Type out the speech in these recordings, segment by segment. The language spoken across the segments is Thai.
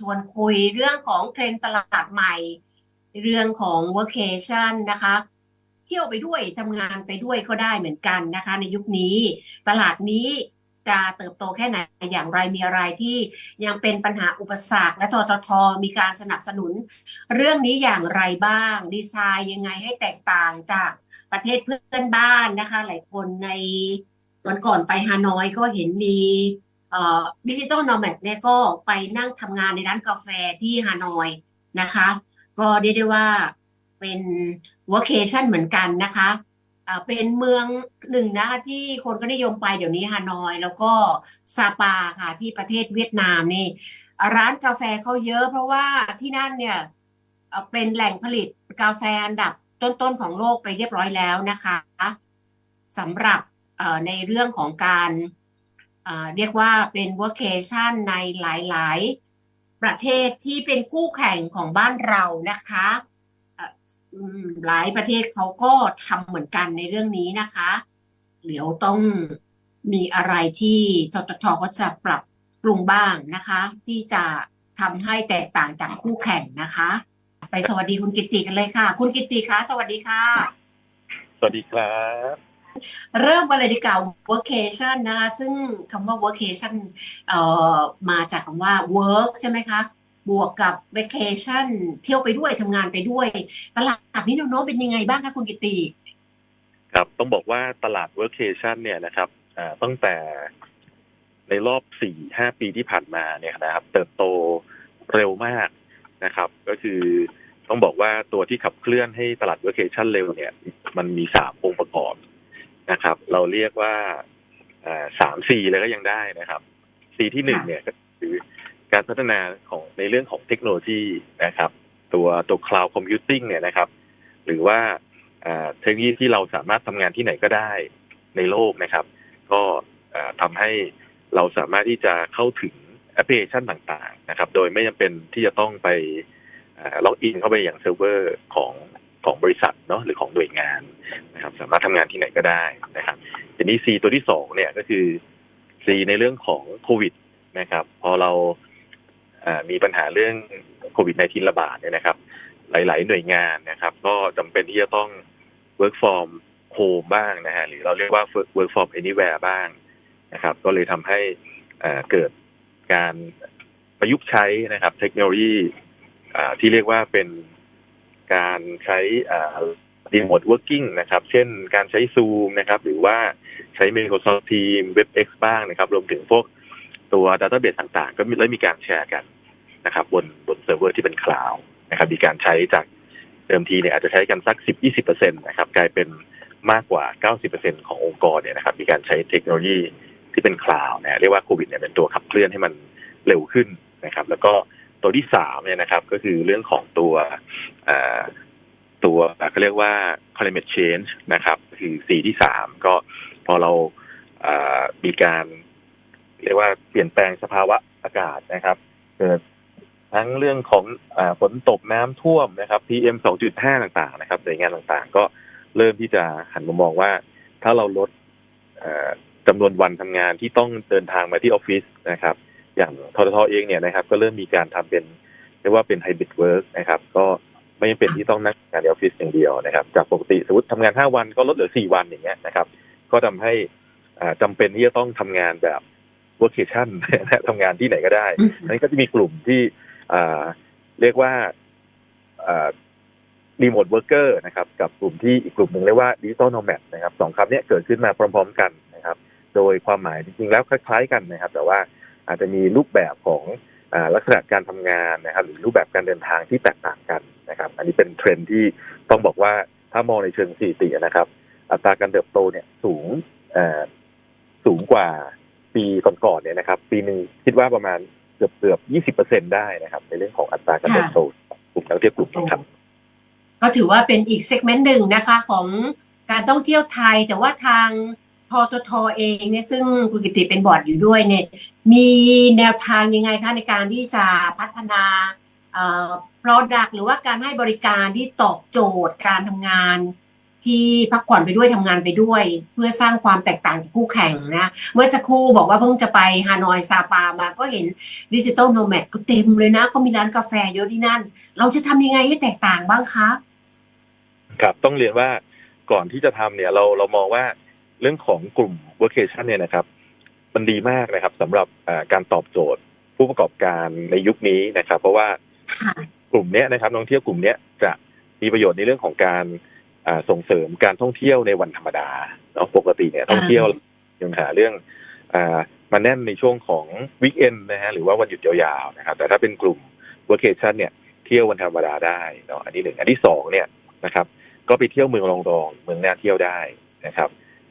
ชวนคุยเรื่องของเทรนตลาดใหม่ เรื่องของ workation นะคะ เที่ยวไปด้วยทำงานไปด้วยก็ได้เหมือนกันนะคะ ในยุคนี้ตลาดนี้จะเติบโตแค่ไหนอย่างไรมีอะไรที่ยังเป็นปัญหาอุปสรรคและทททมีการสนับสนุน เรื่องนี้อย่างไรบ้าง ดีไซน์ยังไงให้แตกต่างจากประเทศเพื่อนบ้านนะคะ หลายคนในวันก่อนไปฮานอยก็เห็นมี ดิจิตอลนอร์แมดเนี่ยก็ไปนั่งทำงานในร้านกาแฟที่ฮานอยนะคะ ก็เรียกได้ว่าเป็น workation เหมือนกันนะคะเป็นเมืองหนึ่งนะคะที่คนก็นิยมไปเดี๋ยวนี้ฮานอย แล้วก็ซาปาค่ะที่ประเทศเวียดนามนี่ ร้านกาแฟเขาเยอะเพราะว่าที่นั่นเนี่ยเป็นแหล่งผลิตกาแฟอันดับต้นๆของโลกไปเรียบร้อยแล้วนะคะสำหรับในเรื่องของการ เรียกว่าเป็น workation ในหลาย ๆ ประเทศที่เป็นคู่แข่งของบ้านเรานะคะหลายประเทศเขาก็ทำเหมือนกันในเรื่องนี้นะคะเดี๋ยวต้องมีอะไรที่ทททก็จะปรับปรุงบ้างนะคะ ที่จะทำให้แตกต่างจากคู่แข่งนะคะ ไปสวัสดีคุณกิตติกันเลยค่ะ คุณกิตติคะสวัสดีค่ะ สวัสดีครับ เริ่มกันเลยดีกว่า workation นะคะ ซึ่งคำว่า workation เอ่อมาจากคำว่า work ใช่ไหมคะ บวกกับ vacation เที่ยวไปด้วยทำงานไปด้วย ตลาดนี้นวโน้มเป็นยังไงบ้างคะคุณกิติ ครับ ต้องบอกว่าตลาด workation เนี่ยนะครับตั้งแต่ในรอบสี่ห้าปีที่ผ่านมาเนี่ยนะครับ เติบโตเร็วมากนะครับ ก็คือต้องบอกว่าตัวที่ขับเคลื่อนให้ตลาด workation เร็วเนี่ย มันมีสามองค์ประกอบ นะครับ เราเรียกว่าอ่าสามซีเลยก็ยังได้นะครับซีที่หนึ่งค่ะเนี่ยก็คือการพัฒนาของในเรื่องของเทคโนโลยีนะครับ ตัวตัว cloud computing เนี่ยนะครับ หรือว่าอ่าเทคโนโลยีที่เราสามารถทำงานที่ไหนก็ได้ในโลกนะครับ ก็อ่าทำให้เราสามารถที่จะเข้าถึงแอปพลิเคชันต่าง ๆ นะครับ โดยไม่จำเป็นที่จะต้องไปล็อกอินเข้าไปอย่างเซิร์ฟเวอร์ของ ของบริษัทเนาะหรือของหน่วยงานนะครับ สามารถทำงานที่ไหนก็ได้นะครับทีนี้ C ตัวที่สองเนี่ยก็คือ C ในเรื่องของโควิดนะครับ พอเรามีปัญหาเรื่องโควิด -19 ระบาดเนี่ยนะครับ หลาย ๆ หน่วยงานนะครับ ก็จำเป็นที่จะต้อง work from home บ้างนะฮะหรือเราเรียกว่า work from anywhere บ้างนะครับ ก็เลยทำให้เกิดการประยุกต์ใช้นะครับ เทคโนโลยีที่เรียกว่าเป็น การใช้อ่า remote working นะครับ เช่นการใช้ Zoom นะครับ หรือว่าใช้ Microsoft Teams WebEx บ้างนะครับ รวมถึงพวกตัว database ต่างๆ ก็มีและมีการแชร์กันนะครับ บนบนเซิร์ฟเวอร์ที่เป็นคลาวด์นะครับ มีการใช้จากเดิมทีเนี่ยอาจจะใช้กันสัก 10-20%นะครับ กลายเป็นมากกว่า 90%ขององค์กรเนี่ยนะครับ มีการใช้เทคโนโลยีที่เป็นคลาวด์นะเรียกว่าโควิดเนี่ยเป็นตัวขับเคลื่อนให้มันเร็วขึ้นนะครับ แล้วก็ ตัวที่สามเนี่ยนะครับ ก็คือเรื่องของตัวตัวเขาเรียกว่า climate change นะครับ คือสีที่สามก็พอเรามีการเรียกว่าเปลี่ยนแปลงสภาวะอากาศนะครับ เกิดทั้งเรื่องของอฝนตกน้ำท่วมนะครับ PM 2.5 ต่างๆ นะครับหน่วยงานต่างๆ ก็เริ่มที่จะหันมามองว่า ถ้าเราลดจำนวนวันทำงานที่ต้องเดินทางมาที่ออฟฟิศนะครับ อย่างทททเองเนี่ยนะครับ ก็เริ่มมีการทำเป็นเรียกว่าเป็นไฮบริดเวิร์กนะครับ ก็ไม่จำเป็นที่ต้องนั่งงานในออฟฟิศอย่างเดียวนะครับ จากปกติสมมติทำงาน5วันก็ลดเหลือ4วันอย่างเงี้ยนะครับ ก็ทำให้อ่าจำเป็นที่จะต้องทำงานแบบ workation นะทำงานที่ไหนก็ได้อืมนั้นก็จะมีกลุ่มที่อ่าเรียกว่ารีโมทเวิร์กเกอร์นะครับ กับกลุ่มที่อีกกลุ่มหนึ่งเรียกว่าดิจิตอลโนแมดนะครับสองคำเนี้ยเกิดขึ้นมาพร้อม ๆ กันนะครับ โดยความหมายจริงๆแล้วคล้าย ๆ กันนะครับ แต่ว่า อาจจะมีรูปแบบของลักษณะการทำงานนะครับ หรือรูปแบบการเดินทางที่แตกต่างกันนะครับ อันนี้เป็นเทรนที่ต้องบอกว่าถ้ามองในเชิงสถิตินะครับ อัตราการเติบโตเนี่ยสูงสูงกว่าปีก่อนๆเนี่ยนะครับ ปีหนึ่งคิดว่าประมาณเกือบเกือบยี่สิบเปอร์เซ็นได้นะครับ ในเรื่องของอัตราการเติบโตกลุ่มนักเที่ยวกลุ่มนี้ครับก็ถือว่าเป็นอีกเซกเมนต์หนึ่งนะคะของการท่องเที่ยวไทย แต่ว่าทาง ทททเองเนี่ยซึ่งคุณกิติเป็นบอร์ดอยู่ด้วยเนี่ยมีแนวทางยังไงคะในการที่จะพัฒนาเอ่อ product หรือว่าการให้บริการที่ตอบโจทย์การทำงาน ที่พักผ่อนไปด้วยทำงานไปด้วย เพื่อสร้างความแตกต่างจากคู่แข่งนะเมื่อจะครู่บอกว่าเพิ่งจะไปฮานอยซาปามาก็เห็นดิจิตอลโนแมดก็เต็มเลยนะเขามีร้านกาแฟเยอะที่นั่น เราจะทำยังไงให้แตกต่างบ้างคะ ครับต้องเรียนว่าก่อนที่จะทำเนี่ยเราเรามองว่า เรื่องของกลุ่ม workation เนี่ยนะครับ มันดีมากนะครับสำหรับอ่าการตอบโจทย์ผู้ประกอบการในยุคนี้นะครับ เพราะว่าค่ะกลุ่มเนี้ยนะครับนักท่องเที่ยวกลุ่มเนี้ยจะมีประโยชน์ในเรื่องของการอ่าส่งเสริมการท่องเที่ยวในวันธรรมดาเนาะปกติเนี่ยท่องเที่ยวมีปัญหาเรื่องอ่ามาแน่นในช่วงของวีคเอนนะฮะหรือว่าวันหยุดยาวๆนะครับ แต่ถ้าเป็นกลุ่ม workation เนี่ยเที่ยววันธรรมดาได้เนาะอันที่หนึ่งอันที่สองเนี่ยนะครับ ก็ไปเที่ยวเมืองรองรองๆเมืองน่าเที่ยวได้นะครับ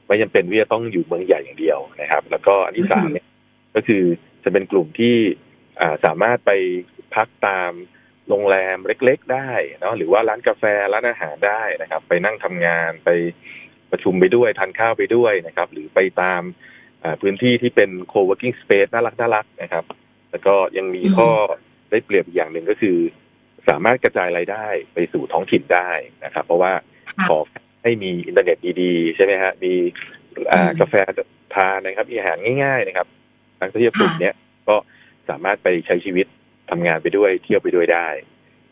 ไม่จำเป็นว่าจะต้องอยู่เมืองใหญ่อย่างเดียวนะครับ แล้วก็อันที่สามเนี่ยก็คือจะเป็นกลุ่มที่อ่าสามารถไปพักตามโรงแรมเล็ก ๆ ได้เนาะหรือว่าร้านกาแฟร้านอาหารได้นะครับ ไปนั่งทำงานไปประชุมไปด้วยทานข้าวไปด้วยนะครับ หรือไปตามอ่าพื้นที่ที่เป็น co-working space น่ารักน่ารักนะครับ แล้วก็ยังมีอืมข้อได้เปรียบอีกอย่างหนึ่งก็คือ สามารถกระจายรายได้ไปสู่ท้องถิ่นได้นะครับ เพราะว่าค่ะขอ ให้มีอินเทอร์เน็ตดีๆ ใช่ไหมฮะมีอ่าอืมกาแฟทานนะครับมีอาหารง่ายๆนะครับนักท่องเที่ยวกลุ่มเนี้ยก็สามารถไปใช้ชีวิตทำงานไปด้วยเที่ยวไปด้วยได้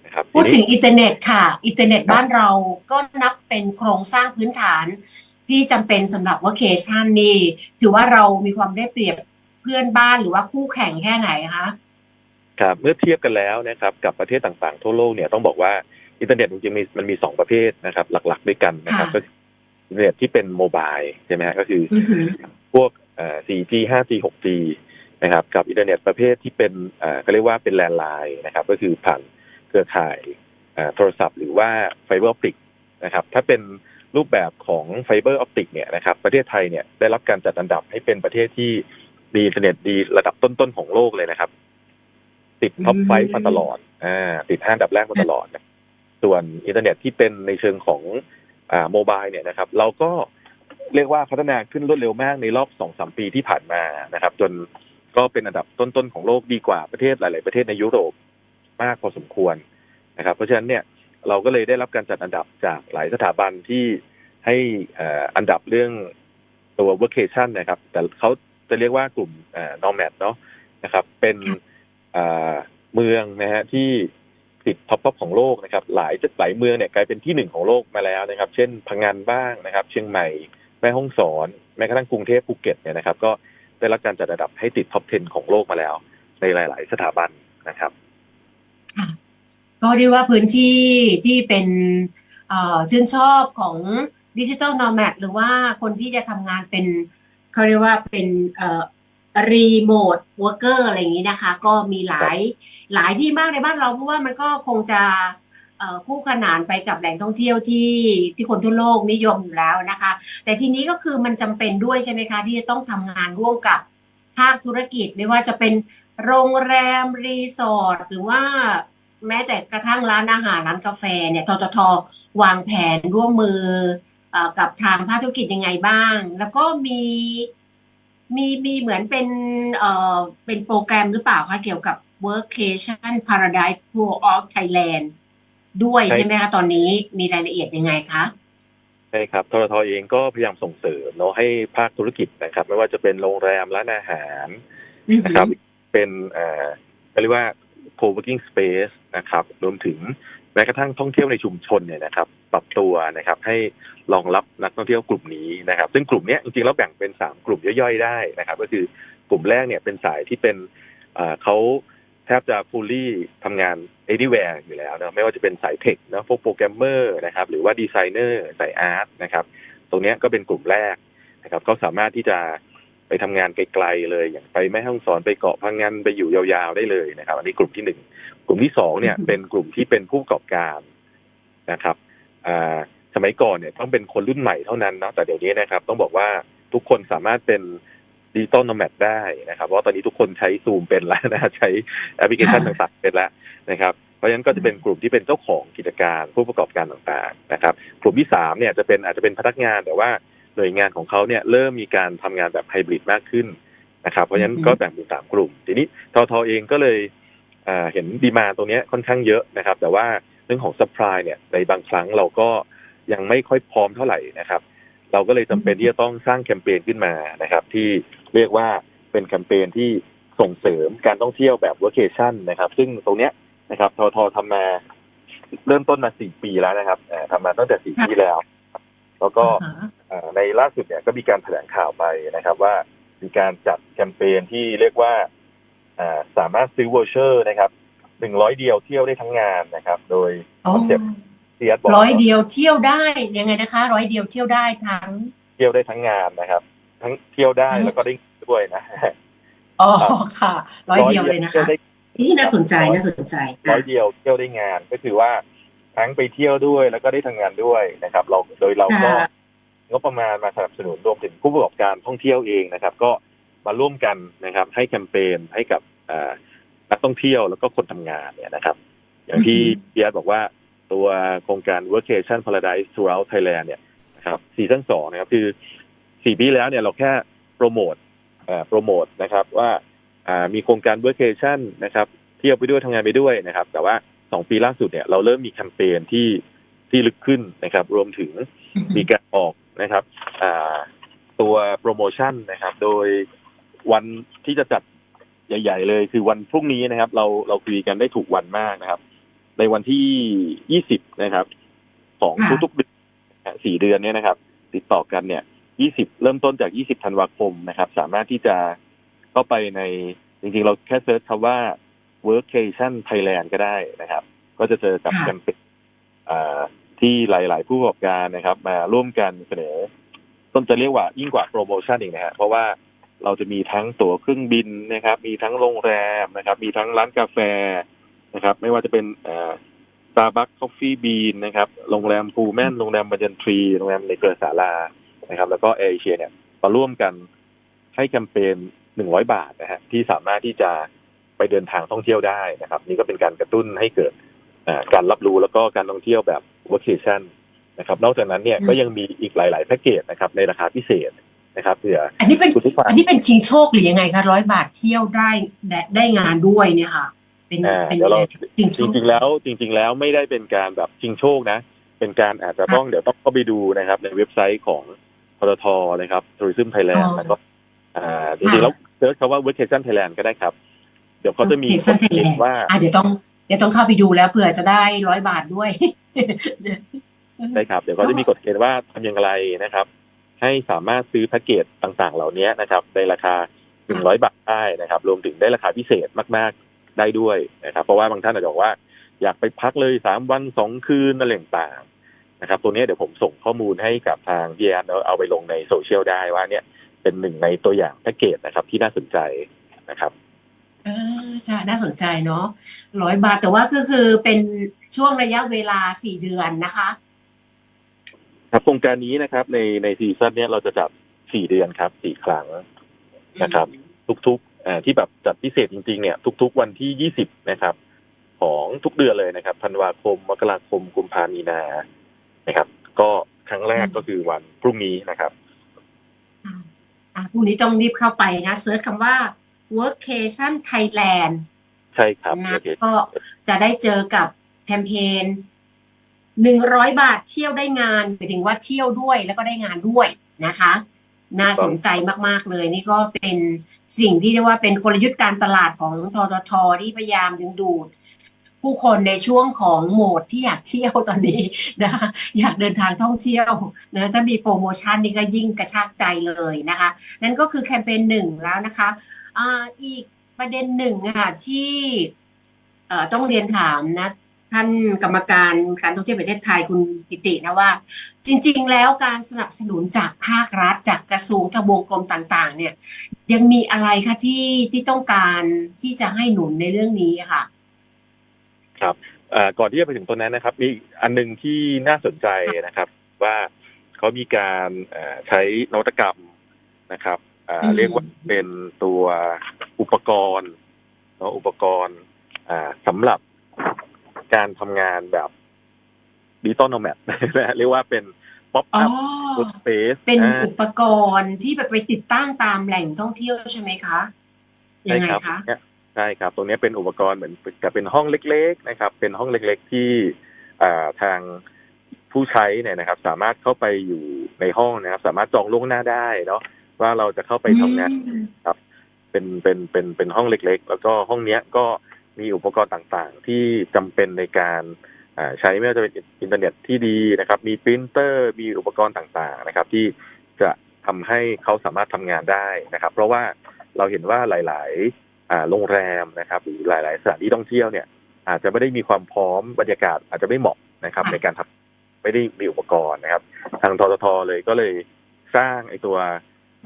นะครับพูดทีถึนี้งอินเทอร์เน็ตค่ะ อินเทอร์เน็ตบ้านเราก็นับเป็นโครงสร้างพื้นฐาน ที่จำเป็นสำหรับวัคเคชันนี่ ถือว่าเรามีความได้เปรียบเพื่อนบ้านหรือว่าคู่แข่งแค่ไหนคะครับเมื่อเทียบกันแล้วนะครับ กับประเทศต่างๆ ทั่วโลกเนี่ยต้องบอกว่า อินเทอร์เน็ตจริงๆมีมันมีสองประเภทนะครับ หลัก ๆ ด้วยกันนะครับค่ะก็คืออินเทอร์เน็ตที่เป็นโมบายใช่ไหมฮะก็คืออือหือพวกเอ่อ 4G 5G 6G นะครับ กับอินเทอร์เน็ตประเภทที่เป็นเอ่อเขาเรียกว่าเป็นแลนด์ไลน์นะครับ ก็คือผ่านเครือข่ายเอ่อโทรศัพท์ หรือว่าไฟเบอร์ออปติกนะครับ ถ้าเป็นรูปแบบของไฟเบอร์ออปติกเนี่ยนะครับ ประเทศไทยเนี่ยได้รับการจัดอันดับให้เป็นประเทศที่ดีอินเทอร์เน็ตดีระดับต้นๆของโลกเลยนะครับ ติดท็อปอืมไฟมาตลอดอ่าติดห้าอันดับแรกมาตลอดนะ ส่วนอินเทอร์เน็ตที่เป็นในเชิงของอ่าโมบายเนี่ยนะครับ เราก็เรียกว่าพัฒนาขึ้นรวดเร็วมากในรอบสองสามปีที่ผ่านมานะครับ จนก็เป็นอันดับต้นๆของโลกดีกว่าประเทศหลาย ๆ ประเทศในยุโรปมากพอสมควรนะครับ เพราะฉะนั้นเนี่ยเราก็เลยได้รับการจัดอันดับจากหลายสถาบันที่ให้อันดับเรื่องตัว workation นะครับ แต่เขาจะเรียกว่ากลุ่มเอ่อ nomad เนาะนะครับ เป็นเมืองนะฮะที่ ติดท็อปของโลกนะครับ หลายหลายเมืองเนี่ยกลายเป็นที่หนึ่งของโลกมาแล้วนะครับ เช่นพังงานบ้างนะครับ เชียงใหม่ แม่ฮ่องสอน แม้กระทั่งกรุงเทพภูเก็ตเนี่ยนะครับ ก็ได้รับการจัดอันดับให้ติดท็อป 10 ของโลกมาแล้ว ในหลาย ๆ สถาบันนะครับก็เรียกว่าพื้นที่ที่เป็นเอ่อชื่นชอบของดิจิ t a ล n น m a d หรือว่าคนที่จะทำงานเป็นเขาเรียกว่าเป็น รีโมทเวิร์กเกอร์อะไรอย่างนี้นะคะ ก็มีหลายหลายที่มากในบ้านเราเพราะว่ามันก็คงจะเอ่อคู่ขนานไปกับแหล่งท่องเที่ยวที่ที่คนทั่วโลกนิยมอยู่แล้วนะคะ แต่ทีนี้ก็คือมันจำเป็นด้วยใช่ไหมคะ ที่จะต้องทำงานร่วมกับภาคธุรกิจไม่ว่าจะเป็นโรงแรมรีสอร์ทหรือว่าแม้แต่กระทั่งร้านอาหารร้านกาแฟเนี่ยทททวางแผนร่วมมือเอ่อกับทางภาคธุรกิจยังไงบ้าง แล้วก็มี มีมีเหมือนเป็นเอ่อเป็นโปรแกรมหรือเปล่าคะเกี่ยวกับ Workation Paradise Tour of Thailand ด้วยใช่ ใช่ไหมคะตอนนี้มีรายละเอียดยังไงคะ ใช่ครับทททเองก็พยายามส่งเสริมเนาะให้ภาคธุรกิจนะครับ ไม่ว่าจะเป็นโรงแรมร้านอาหารอือหือนะครับ เป็นเอ่อเรียกว่า co-working space นะครับ รวมถึงแม้กระทั่งท่องเที่ยวในชุมชนเนี่ยนะครับ ปรับตัวนะครับ ให้ รองรับนักท่องเที่ยวกลุ่มนี้นะครับ ซึ่งกลุ่มนี้จริงๆแล้วแบ่งเป็นสามกลุ่มย่อยๆได้นะครับ ก็คือกลุ่มแรกเนี่ยเป็นสายที่เป็นเขาแทบจะ fully ทำงาน anywhere อยู่แล้วนะไม่ว่าจะเป็นสายเทคนะพวกโปรแกรมเมอร์นะครับหรือว่าดีไซเนอร์สายอาร์ตนะครับ ตรงนี้ก็เป็นกลุ่มแรกนะครับก็สามารถที่จะไปทำงานไกลๆเลย อย่างไปแม่ฮ่องสอนไปเกาะพังงานไปอยู่ยาวๆได้เลยนะครับ อันนี้กลุ่มที่หนึ่งกลุ่มที่สองเนี่ยเป็นกลุ่มที่เป็นผู้ประกอบการนะครับอ่า สมัยก่อนเนี่ยต้องเป็นคนรุ่นใหม่เท่านั้นเนาะแต่เดี๋ยวนี้นะครับ ต้องบอกว่าทุกคนสามารถเป็นดิจิตอลน m แมดได้นะครับ เพราะตอนนี้ทุกคนใช้ซูมเป็นแล้วนะใช้แอปพลิเคชันต่างๆเป็นแล้วนะครับเพราะฉะนั้นก็จะเป็นกลุ่มที่เป็นเจ้าของกิจการผู้ประกอบการต่างๆนะครับ กลุ่มที่สามเนี่ยจะเป็นอาจจะเป็นพนักงานแต่ว่าหน่วยงานของเขาเนี่ยเริ่มมีการทำงานแบบไฮบริดมากขึ้นนะครับ เพราะฉะนั้นก็แบ่งเป็นสามกลุ่ม ทีนี้ทอทอเองก็เลยเห็นดีมาตรงเนี้ยค่อนข้างเยอะนะครับ แต่ว่าเรื่องของ supply เนี่ยในบางครั้งเราก็ ยังไม่ค่อยพร้อมเท่าไหร่นะครับ เราก็เลยจำเป็นที่จะต้องสร้างแคมเปญขึ้นมานะครับ ที่เรียกว่าเป็นแคมเปญที่ส่งเสริมการท่องเที่ยวแบบ workation นะครับ ซึ่งตรงเนี้ยนะครับทททำมาเริ่มต้นมาสี่ปีแล้วนะครับเอ่อทำมาตั้งแต่สี่ปีแล้ว แล้วก็อ่าฮะเอ่อในล่าสุดเนี่ยก็มีการแถลงข่าวไปนะครับ ว่ามีการจัดแคมเปญที่เรียกว่าอ่าสามารถซื้อวอเชอร์นะครับหนึ่งร้อยเดียวเที่ยวได้ทั้งงานนะครับ โดยโอ้คอนเซ็ปต์ เซียสบอกร้อยเดียวเที่ยวได้ยังไงนะคะ ร้อยเดียวเที่ยวได้ทั้ง เที่ยวได้ทั้งงานนะครับ ทั้งเที่ยวได้อืมแล้วก็ได้เงินด้วยนะอ๋อค่ะ ร้อยเดียวเลยนะที่คะได้นี่น่าสนใจน่าสนใจร้อยเดียวเที่ยวได้งานก็คือว่าทั้งไปเที่ยวด้วยแล้วก็ได้ทำงานด้วยนะครับ เราโดยเราก็ค่ะงบประมาณมาสนับสนุนรวมถึงผู้ประกอบการท่องเที่ยวเองนะครับ ก็มาร่วมกันนะครับ ให้แคมเปญให้กับอ่านักท่องเที่ยวแล้วก็คนทำงานเนี่ยนะครับ อย่างที่อือฮึพี่อาร์ตบอกว่า ตัวโครงการ Workation Paradise Throughout Thailand เนี่ยนะครับซีซั่นสองนะครับคือสี่ปีแล้วเนี่ยเราแค่โปรโมทเอ่อโปรโมทนะครับว่าอ่ามีโครงการ Workation นะครับเที่ยวไปด้วยทำงานไปด้วยนะครับ แต่ว่าสองปีล่าสุดเนี่ยเราเริ่มมีแคมเปญที่ที่ลึกขึ้นนะครับ รวมถึงมีการออกนะครับอ่าตัวโปรโมชั่นนะครับ โดยวันที่จะจัดใหญ่ ๆ เลยคือวันพรุ่งนี้นะครับ เราเราคุยกันได้ถูกวันมากนะครับ ในวันที่ 20 นะครับ ของค่ะทุกๆเดือนสี่เดือนเนี่ยนะครับ ติดต่อกันเนี่ย 20 เริ่มต้นจาก 20 ธันวาคมนะครับ สามารถที่จะเข้าไปในจริงๆ เราแค่เซิร์ชคำว่า workation Thailand ก็ได้นะครับ ก็จะเจอกับค่ะแคมเปญอ่าที่หลาย ๆ ผู้ประกอบการนะครับ มาร่วมกันเสนอ ต้นจะเรียกว่ายิ่งกว่าโปรโมชั่นอีกนะฮะเพราะว่าเราจะมีทั้งตั๋วเครื่องบินนะครับ มีทั้งโรงแรมนะครับ มีทั้งร้านกาแฟ นะครับ ไม่ว่าจะเป็นเอ่อ Starbucks Coffee Bean นะครับโรงแรมพูแมนโรงแรมบัญญันทรีโรงแรมในเครือสารานะครับ แล้วก็เอเชียเนี่ยมาร่วมกันให้แคมเปญหนึ่งร้อยบาทนะฮะที่สามารถที่จะไปเดินทางท่องเที่ยวได้นะครับ นี่ก็เป็นการกระตุ้นให้เกิดเอ่อการรับรู้แล้วก็การท่องเที่ยวแบบ vacation นะครับนอกจากนั้นเนี่ยอืมก็ยังมีอีกหลาย ๆ แพ็กเกจนะครับในราคาพิเศษนะครับเผื่ออันนี้เป็นคุณผู้ฟังอันนี้เป็นชิงโชคหรือยังไงคะร้อยบาทเที่ยวได้ได้ได้งานด้วยเนี่ยค่ะ เป็นอ่าเป็นเดี๋ยวเราชิงโชจคริงๆแล้ว จริง ๆ แล้วไม่ได้เป็นการแบบชิงโชคนะ เป็นการอาจจะต้องเดี๋ยวต้องเข้าไปดูนะครับ ในเว็บไซต์ของปตทนะครับ Tourism Thailand อ๋อแล้วก็อ่าจริงๆแล้วเซิร์ชคำว่า Vacation Thailand ก็ได้ครับ เดี๋ยวเขาจะมี Vacation กฎเกณฑ์ Thailand ว่าอะเดี๋ยวต้องเดี๋ยวต้องเข้าไปดูแล้วเผื่อจะได้ร้อยบาทด้วยได้ครับ เดี๋ยวเขาจะมีกฎเกณฑ์ว่าทำอย่างไรนะครับ ให้สามารถซื้อแพ็กเกจต่างๆ เหล่านี้นะครับในราคา100บาทได้นะครับ รวมถึงได้ราคาพิเศษมากๆ ได้ด้วยนะครับ เพราะว่าบางท่านอาจจะบอกว่าอยากไปพักเลยสามวันสองคืนอะไรต่างๆนะครับ ตัวนี้เดี๋ยวผมส่งข้อมูลให้กับทางพี่แอนแล้วเอาไปลงในโซเชียลได้ว่าเนี่ยเป็นหนึ่งในตัวอย่างแพ็กเกจนะครับ ที่น่าสนใจนะครับเออจะน่าสนใจเนาะร้อยบาทแต่ว่าคือคือเป็นช่วงระยะเวลาสี่เดือนนะคะ ครับโครงการนี้นะครับ ในในซีซั่นเนี้ยเราจะจัดสี่เดือนครับสี่ครั้งนะครับ ทุกๆอ่า ที่แบบจัดพิเศษจริงๆเนี่ยทุก ๆ วันที่ยี่สิบนะครับ ของทุกเดือนเลยนะครับธันวาคมมกราคมกุมภามีนานะครับ ก็ครั้งแรกอืมก็คือวันพรุ่งนี้นะครับอ่าอะพรุ่งนี้ต้องรีบเข้าไปนะเซิร์ชคำว่า workation Thailand ใช่ครับนะโอเคก็จะได้เจอกับแคมเปญหนึ่งร้อยบาทเที่ยวได้งานหมายถึงว่าเที่ยวด้วยแล้วก็ได้งานด้วยนะคะ น่าสนใจมาก ๆ เลย นี่ก็เป็นสิ่งที่เรียกว่าเป็นกลยุทธ์การตลาดของทททที่พยายามดึงดูด ผู้คนในช่วงของโหมดที่อยากเที่ยวตอนนี้นะคะอยากเดินทางท่องเที่ยวนะถ้ามีโปรโมชั่นนี่ก็ยิ่งกระชากใจเลยนะคะ นั่นก็คือแคมเปญหนึ่งแล้วนะคะอ่าอีกประเด็นหนึ่งค่ะที่เอ่อต้องเรียนถามนะ ท่านกรรมการการท่องเที่ยวแห่งประเทศไทยคุณกิตินะว่า จริง ๆ แล้วการสนับสนุนจากภาครัฐ จากกระทรวงทบวงกรมต่างๆ เนี่ย ยังมีอะไรคะที่ที่ต้องการที่จะให้หนุนในเรื่องนี้ค่ะ ครับเอ่อก่อนที่จะไปถึงตรงนั้นนะครับ มีอันหนึ่งที่น่าสนใจนะครับ ว่าเขามีการเอ่อใช้นวัตกรรมนะครับอ่าอืมเรียกว่าเป็นตัวอุปกรณ์เนาะอุปกรณ์อ่าสำหรับ การทำงานแบบดิจิตอลโนแมดเรียกว่าเป็นป๊อปอ๋ออัพสเปซเป็นอุปกรณ์ที่แบบไปติดตั้งตามแหล่งท่องเที่ยวใช่ไหมคะยังไงคะใช่ครับ ตรงนี้เป็นอุปกรณ์เหมือนกับเป็นห้องเล็ก ๆ นะครับ เป็นห้องเล็ก ๆ ที่อ่าทางผู้ใช้เนี่ยนะครับ สามารถเข้าไปอยู่ในห้องนะครับ สามารถจองล่วงหน้าได้เนาะว่าเราจะเข้าไปทำงานอืมเป็นเป็นเป็นเป็นห้องเล็ก ๆ แล้วก็ห้องเนี้ยก็ มีอุปกรณ์ต่างๆ ที่จำเป็นในการอ่าใช้ไม่ว่าจะเป็นอินเทอร์เน็ตที่ดีนะครับ มีปรินเตอร์ มีอุปกรณ์ต่างๆนะครับ ที่จะทำให้เขาสามารถทำงานได้นะครับ เพราะว่าเราเห็นว่าหลายๆอ่าโรงแรมนะครับ หรือหลาย ๆ สถานที่ท่องเที่ยวเนี่ย อาจจะไม่ได้มีความพร้อมบรรยากาศอาจจะไม่เหมาะนะครับค่ะในการทำไม่ได้มีอุปกรณ์นะครับ ทางทททเลยก็เลยสร้างไอ้ตัว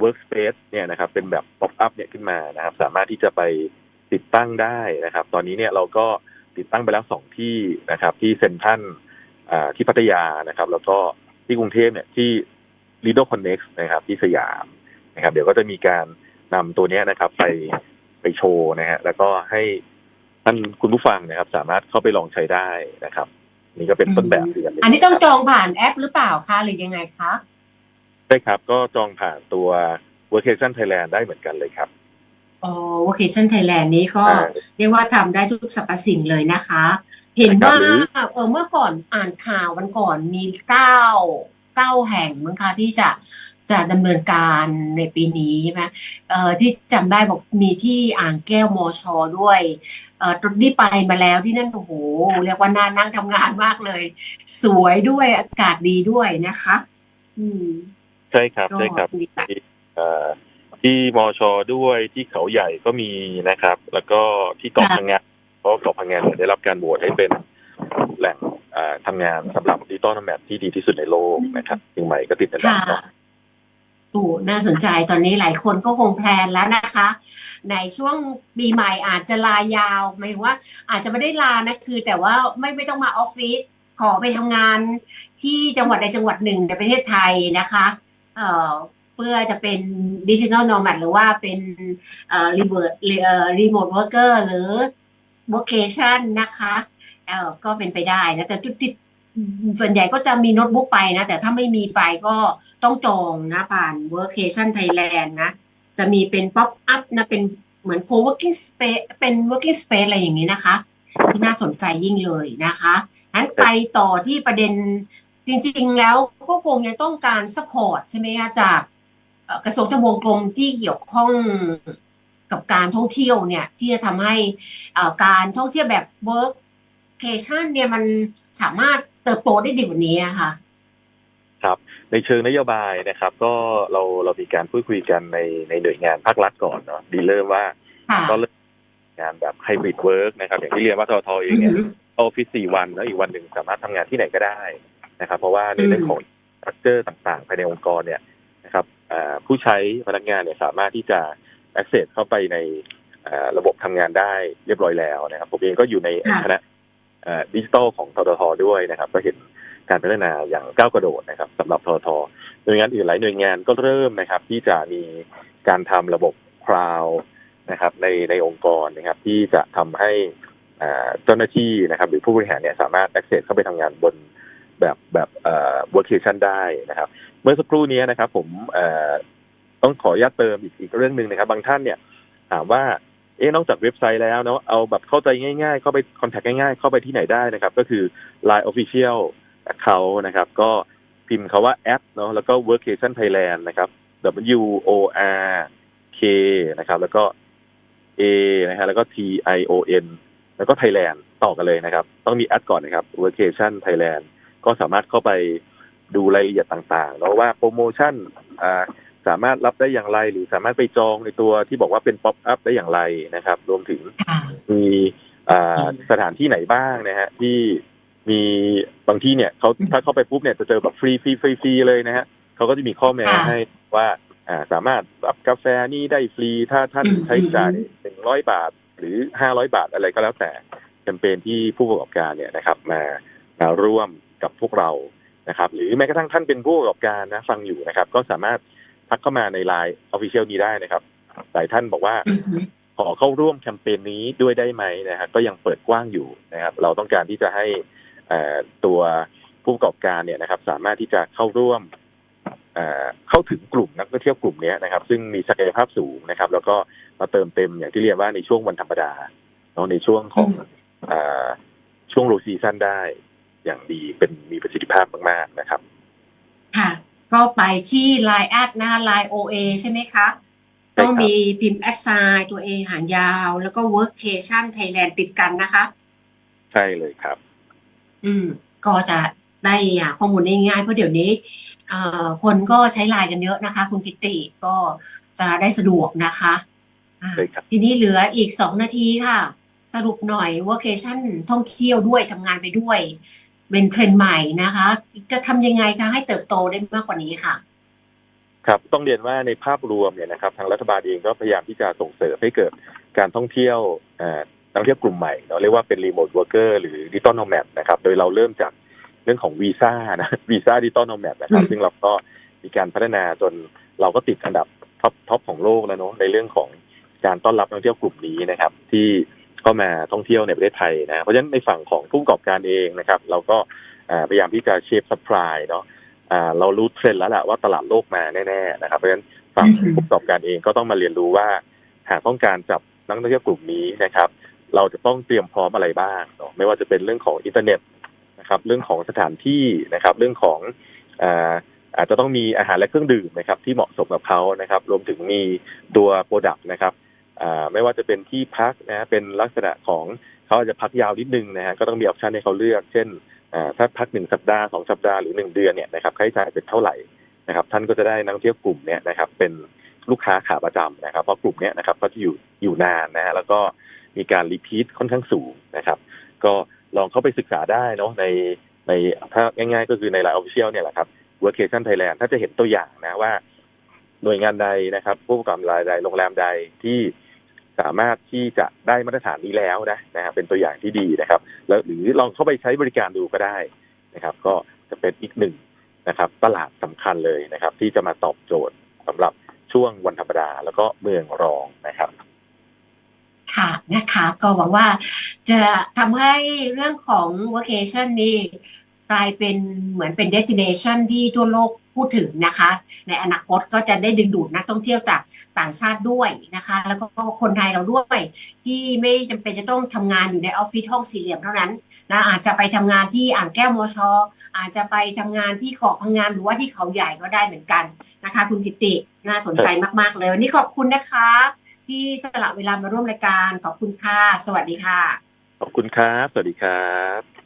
workspace เนี่ยนะครับ เป็นแบบ pop up เนี่ยขึ้นมานะครับ สามารถที่จะไป ติดตั้งได้นะครับ ตอนนี้เนี่ยเราก็ติดตั้งไปแล้วสองที่นะครับ ที่เซ็นทรัลอ่าที่พัทยานะครับ แล้วก็ที่กรุงเทพเนี่ยที่ Lido Connect นะครับ ที่สยามนะครับ เดี๋ยวก็จะมีการนำตัวเนี้ยนะครับ ไปไปโชว์นะฮะแล้วก็ให้ท่านคุณผู้ฟังนะครับ สามารถเข้าไปลองใช้ได้นะครับ นี่ก็เป็นต้นแบบเดือนหงอันนี้ต้องครับจองผ่านแอปหรือเปล่าคะหรือยังไงคะใช่ครับ ก็จองผ่านตัว Workation Thailand ได้เหมือนกันเลยครับ อ๋อ Vacation Thailand นี้ก็อ่า เรียกว่าทำได้ทุกสรรพสิ่งเลยนะคะ เห็นนะครับว่าหรือ เออเมื่อก่อนอ่านข่าววันก่อนมีเก้าเก้าแห่งมั้งคะที่จะจะดำเนินการในปีนี้ใช่ไหมเอ่อที่จำได้บอกมีที่อ่างแก้วมอชอด้วยเอ่อตรงที่ไปมาแล้วที่นั่นโอ้โหเรียกว่าน่านั่งทำงานมากเลย สวยด้วยอากาศดีด้วยนะคะ อืมใช่ครับก็ใช่ครับมีแต่ที่เอ่อ ที่มอชอด้วยที่เขาใหญ่ก็มีนะครับ แล้วก็ที่เกาะพังงานเพราะเกาะพังงานเนี่ยได้รับการโหวตให้เป็นแหล่งเอ่อทำงานสำหรับดิจิตอลนแมทที่ดีที่สุดในโลกนะครับเชียงใหม่ก็ติดอันดับค่ะเนาะโอ้น่าสนใจตอนนี้หลายคนก็คงแพลนแล้วนะคะ ในช่วงปีใหม่อาจจะลายาวหมายถึงว่า อาจจะไม่ได้ลานะคือ แต่ว่าไม่ไม่ต้องมาออฟฟิศขอไปทำงานที่จังหวัดใดจังหวัดหนึ่งในประเทศไทยนะคะ เอ่อ เพื่อจะเป็นดิจิทัลโนแมดหรือว่าเป็นรีเวิร์ดเอ่อรีโมทเวิร์กเกอร์หรือ vocation นะคะเอ่อก็เป็นไปได้นะ แต่ทุกส่วนใหญ่ก็จะมีโน้ตบุ๊กไปนะ แต่ถ้าไม่มีไปก็ต้องจองนะผ่าน Workation Thailand นะ จะมีเป็น pop up นะ เป็นเหมือน co-working space เป็น working space อะไรอย่างนี้นะคะ ที่น่าสนใจยิ่งเลยนะคะงั้นไปต่อที่ประเด็นจริงๆแล้วก็คงยังต้องการ support ใช่ไหมคะจาก กระทรวงทบวงกรมที่เกี่ยวข้องกับการท่องเที่ยวเนี่ย ที่จะทำให้เอ่อการท่องเที่ยวแบบ workcation เนี่ยมันสามารถเติบโตได้ดีกว่านี้อะค่ะในเชิงนโยบายนะครับ ก็เราเรามีการพูดคุยกันในในหน่วยงานภาครัฐก่อนเนาะดีเริ่มว่าค่ะก็เริ่มงานแบบไฮบริดเวิร์กนะครับ อย่างที่เรียนว่าททเองเนี่ยอือหือออฟฟิศสี่วันแล้วอีกวันหนึ่งสามารถทำงานที่ไหนก็ได้นะครับ เพราะว่าในเรื่องของสตรัคเจอร์ต่างๆ ภายในองค์กรเนี่ยนะครับอ่า ผู้ใช้พนักงานเนี่ยสามารถที่จะ access เข้าไปในอ่าระบบทำงานได้เรียบร้อยแล้วนะครับ ผมเองก็อยู่ในค่ะคณะดิจิทัลของทททด้วยนะครับ ก็เห็นการพัฒนาอย่างก้าวกระโดดนะครับสำหรับทททหน่วยงานอื่นหลายหน่วยงานก็เริ่มนะครับ ที่จะมีการทำระบบคลาวนะครับ ในในองค์กรนะครับ ที่จะทำให้อ่าเจ้าหน้าที่นะครับ หรือผู้บริหารเนี่ยสามารถ access เข้าไปทำงานบน แบบแบบเอ่อ workation ได้นะครับ เมื่อสักครู่นี้นะครับ ผมเอ่อต้องขออนุญาตเติมอีกอีกเรื่องหนึ่งนะครับ บางท่านเนี่ยถามว่าเอ๊ะนอกจากเว็บไซต์แล้วเนาะเอาแบบเข้าใจง่ายๆ เข้าไปคอนแทคง่ายๆ เข้าไปที่ไหนได้นะครับ ก็คือ Line Official Account นะครับ ก็พิมพ์คาว่าแอปเนาะแล้วก็ Workation Thailand นะครับ W O R K นะครับ แล้วก็ A นะฮะแล้วก็ T I O N แล้วก็ Thailand ต่อกันเลยนะครับ ต้องมีแอดก่อนนะครับ Workation Thailand ก็สามารถเข้าไปดูรายละเอียดต่างๆแล้วว่าโปรโมชั่นอ่าสามารถรับได้อย่างไร หรือสามารถไปจองในตัวที่บอกว่าเป็นป๊อปอัพได้อย่างไรนะครับ รวมถึงค่ะมีอ่าอืมสถานที่ไหนบ้างนะฮะที่มีบางที่เนี่ยเขาถ้าเข้าไปปุ๊บเนี่ยจะเจอแบบฟรีฟรีฟรีฟรีเลยนะฮะเขาก็จะมีข้อแม้ค่ะให้ว่าอ่าสามารถรับกาแฟนี่ได้ฟรี ถ้าท่านอืมใช้จ่ายหนึ่งร้อยบาท หรือห้าร้อยบาทอะไรก็แล้วแต่แคมเปญที่ผู้ประกอบการเนี่ยนะครับ มามาร่วม กับพวกเรานะครับ หรือแม้กระทั่งท่านเป็นผู้ประกอบการนะฟังอยู่นะครับ ก็สามารถทักเข้ามาในไลน์ออฟฟิเชียลนี้ได้นะครับหลายท่านบอกว่าอือหือขอเข้าร่วมแคมเปญนี้ด้วยได้ไหมนะครับก็ยังเปิดกว้างอยู่นะครับ เราต้องการที่จะให้เอ่อตัวผู้ประกอบการเนี่ยนะครับ สามารถที่จะเข้าร่วมเอ่อเข้าถึงกลุ่มนักท่องเที่ยวกลุ่มเนี้ยนะครับ ซึ่งมีศักยภาพสูงนะครับ แล้วก็มาเติมเต็มอย่างที่เรียนว่าในช่วงวันธรรมดาเนาะในช่วงของเอ่อช่วงโลซีซันได้ อย่างดีเป็นมีประสิทธิภาพมากๆนะครับ ค่ะ ก็ไปที่ Line แอดนะคะ Line OA ใช่ไหมคะใช่ครับต้องมีพิมพ์แอดไซน์ตัว A หางยาว แล้วก็ Workation Thailand ติดกันนะคะ ใช่เลยครับ อืม ก็จะได้หาข้อมูลได้ง่ายเพราะเดี๋ยวนี้เอ่อคนก็ใช้ไลน์กันเยอะนะคะ คุณกิติก็จะได้สะดวกนะคะอ่าใช่ครับทีนี้เหลืออีกสองนาทีค่ะ สรุปหน่อย workation ท่องเที่ยวด้วยทำงานไปด้วย เป็นเทรนด์ใหม่นะคะ จะทำยังไงคะให้เติบโตได้มากกว่านี้ค่ะ ครับต้องเรียนว่าในภาพรวมเนี่ยนะครับทางรัฐบาลเองก็พยายามที่จะส่งเสริมให้เกิดการท่องเที่ยวเอ่อนักท่องเที่ยวกลุ่มใหม่เราเรียกว่าเป็นรีโมท w ว r ร์เกอร์หรือดิจิตอลโนแมดนะครับโดยเราเริ่มจากเรื่องของวีซ่านะวีซ่าดิจิตอลโนแมดนะครับอืมซึ่งเราก็มีการพัฒนาจนเราก็ติดอันดับท็อปท็อปของโลกแล้วเนาะในเรื่องของการต้อนรับนักท่องเที่ยวกลุ่มนี้นะครับ ที่ เข้ามาท่องเที่ยวในประเทศไทยนะเพราะฉะนั้นในฝั่งของผู้ประกอบการเองนะครับ เราก็พยายามที่จะเชฟซัพพลายเนาะเรารู้เทรนด์แล้วแหละว่าตลาดโลกมาแน่ๆนะครับเพราะฉะนั้นฝั่งผู้ประกอบการเองก็ต้องมาเรียนรู้ว่า หากต้องการจับนักท่องเที่ยวกลุ่มนี้นะครับ เราจะต้องเตรียมพร้อมอะไรบ้างเนาะไม่ว่าจะเป็นเรื่องของอินเทอร์เน็ตนะครับ เรื่องของสถานที่นะครับ เรื่องของอาจจะต้องมีอาหารและเครื่องดื่มนะครับ ที่เหมาะสมกับเขานะครับ รวมถึงมีตัวโปรดักต์นะครับ ไม่ว่าจะเป็นที่พักนะเป็นลักษณะของเขาอาจจะพักยาวนิดนึงนะฮะก็ต้องมีออปชันให้เขาเลือก เช่นถ้าพักหนึ่งสัปดาห์สองสัปดาห์หรือหนึ่งเดือนเนี่ยนะครับค่าใช้จ่ายเป็นเท่าไหร่นะครับ ท่านก็จะได้นักเที่ยวกลุ่มเนี่ยนะครับ เป็นลูกค้าขาประจำนะครับ เพราะกลุ่มเนี้ยนะครับเขาจะอยู่อยู่นานนะฮะแล้วก็มีการรีพีทค่อนข้างสูงนะครับ ก็ลองเข้าไปศึกษาได้เนาะในในถ้าง่ายๆก็คือในไลน์ออฟฟิเชียลเนี่ยแหละครับ Workation Thailand ถ้าจะเห็นตัวอย่างนะว่า หน่วยงานใดนะครับ ผู้ประกอบการรายใดโรงแรมใดที่ สามารถที่จะได้มาตรฐานนี้แล้วนะนะฮะเป็นตัวอย่างที่ดีนะครับ แล้วหรือลองเข้าไปใช้บริการดูก็ได้นะครับ ก็จะเป็นอีกหนึ่งนะครับ ตลาดสำคัญเลยนะครับ ที่จะมาตอบโจทย์สำหรับช่วงวันธรรมดาแล้วก็เมืองรองนะครับค่ะนะคะก็หวังว่าจะทำให้เรื่องของ vacation นี่ กลายเป็นเหมือนเป็น destination ที่ทั่วโลกพูดถึงนะคะ ในอนาคตก็จะได้ดึงดูดนักท่องเที่ยวจากต่างชาติด้วยนะคะ แล้วก็คนไทยเราด้วย ที่ไม่จำเป็นจะต้องทำงานอยู่ในออฟฟิศห้องสี่เหลี่ยมเท่านั้นนะอาจจะไปทำงานที่อ่างแก้วมอชออาจจะไปทำงานที่เกาะพังงานหรือว่าที่เขาใหญ่ก็ได้เหมือนกันนะคะ คุณกิติน่าสนใจมากๆเลยวันนี้ขอบคุณนะคะ ที่สละเวลามาร่วมรายการขอบคุณค่ะสวัสดีค่ะ ขอบคุณครับ สวัสดีครับ